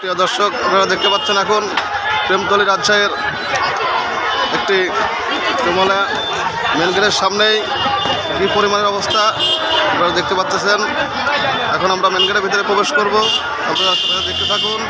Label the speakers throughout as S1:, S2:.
S1: প্রিয় দর্শক, আপনারা দেখতে পাচ্ছেন এখন প্রেমতলি রাজশাহীর একটি কমলা মেন গেটের সামনেই কি পরিমাণের অবস্থা, আপনারা দেখতে পাচ্ছেন। এখন আমরা মেন গেটের ভিতরে প্রবেশ করব। আপনারা দেখতে থাকুন।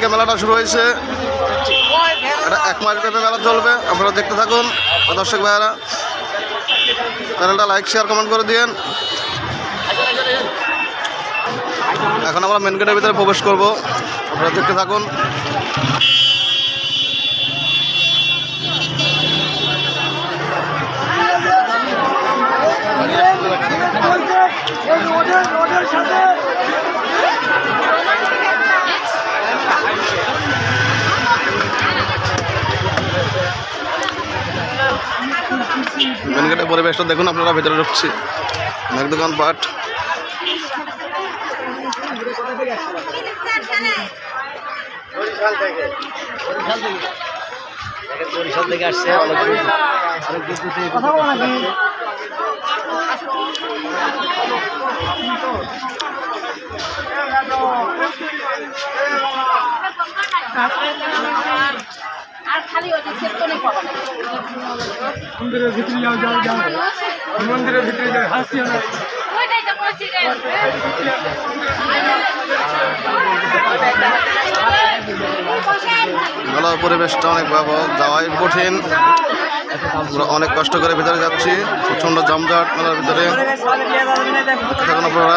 S1: থেকে মেলাটা শুরু হয়েছে এটা এক মাস ব্যাপী মেলা চলবে আপনারা দেখতে থাকুন দর্শক ভাইয়ারা চ্যানেলটা লাইক শেয়ার কমেন্ট করে দিন এখন আমরা মেন গেটের ভিতরে প্রবেশ করব আপনারা দেখতে থাকুন মেন গেটের পরিবেশটা দেখুন আপনারা ভিতরে ঢুকছি। অনেক দোকান পাট
S2: বরিশাল থেকে আসছে অনেক
S3: মন্দিরের ভিতরে যাও যাও যাও। মন্দিরের ভিতরে যাও হাসি
S4: ওইটাই তো বলছি রে
S1: মেলার পরিবেশটা অনেক ভয়াবহ যাওয়াই কঠিন। আমরা অনেক কষ্ট করে ভিতরে যাচ্ছি প্রচণ্ড জামজাট মেলার ভিতরে। থাকুন আপনারা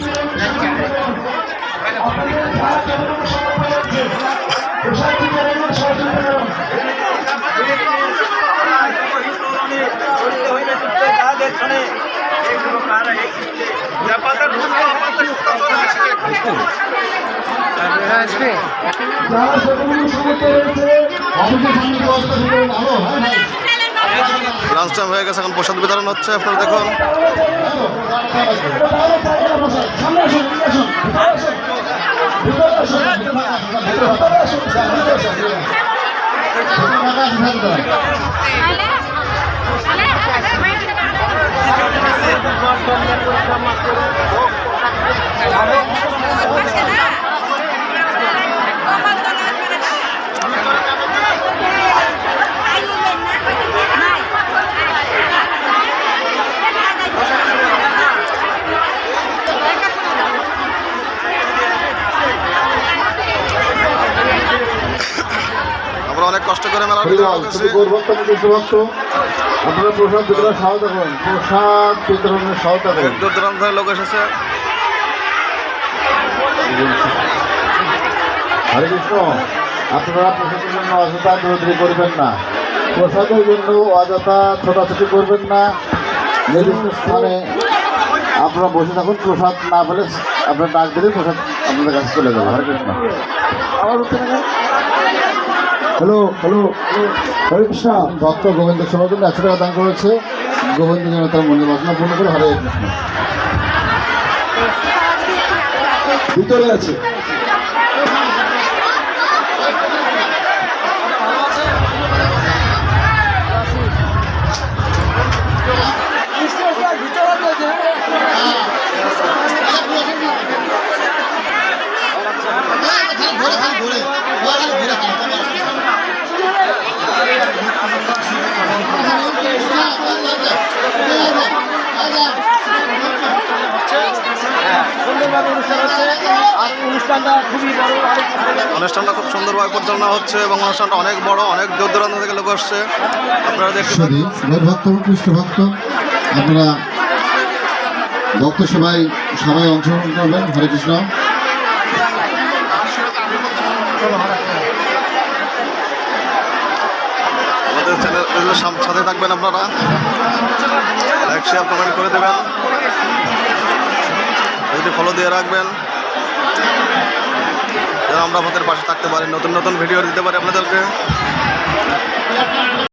S5: রয়েছে অফিসের সামনে ব্যবস্থা করবেন আরও হ্যাঁ ভাই
S1: লাঞ্চ টাইম হয়ে গেছে এখন প্রসাদ বিতরণ হচ্ছে আপনারা দেখুন।
S5: সামনে আসুন ভিতরে আসুন ভিতরে আসুন ভিতরে আসুন ভিতরে আসুন ভিতরে আসুন
S1: আমরা অনেক কষ্ট করে মেলার
S5: আপনারা প্রসাদ বিতরণ সহায়তা করুন। প্রসাদ বিতরণের সহায়তা করুন।
S1: দূর দূরান্ত থেকে লোক এসেছে।
S5: হরে কৃষ্ণ। আপনারা প্রসাদের জন্য অযথা দৌড়ি করবেন না। প্রসাদের জন্য অযথা ছোটাছুটি করবেন না। নির্দিষ্ট স্থানে আপনারা বসে থাকুন। প্রসাদ না পেলে আপনার ডাক দিলে প্রসাদ আপনাদের কাছে চলে যাবে। হরে কৃষ্ণ। আবার উঠতে হ্যালো হ্যালো হরে কৃষ্ণ ভক্ত গোবিন্দ সবার একশো টাকা দান করেছে। গোবিন্দ যেন তার মনে বাসনা পূর্ণ করে হরে কৃষ্ণ ভিতরে আছে।
S2: সুন্দরভাবে অনুষ্ঠান হচ্ছে। আর অনুষ্ঠানটা খুবই বড়
S1: অনুষ্ঠানটা খুব সুন্দরভাবে পরিচালনা হচ্ছে এবং অনুষ্ঠানটা অনেক বড় অনেক দূর দূরান্ত থেকে লোক আসছে। আপনারা দেখতে
S5: ভক্ত কৃষ্ণ ভক্ত। আপনারা ভক্ত সবাই সবাই অংশগ্রহণ করবেন। হরে কৃষ্ণ।
S1: আমাদের চ্যানেল সাথে থাকবেন আপনারা। লাইক শেয়ার কমেন্ট করে দেবেন। যদি ফলো দিয়ে রাখবেন আমরা আমাদের পাশে থাকতে পারি। নতুন নতুন ভিডিও দিতে পারি আপনাদেরকে।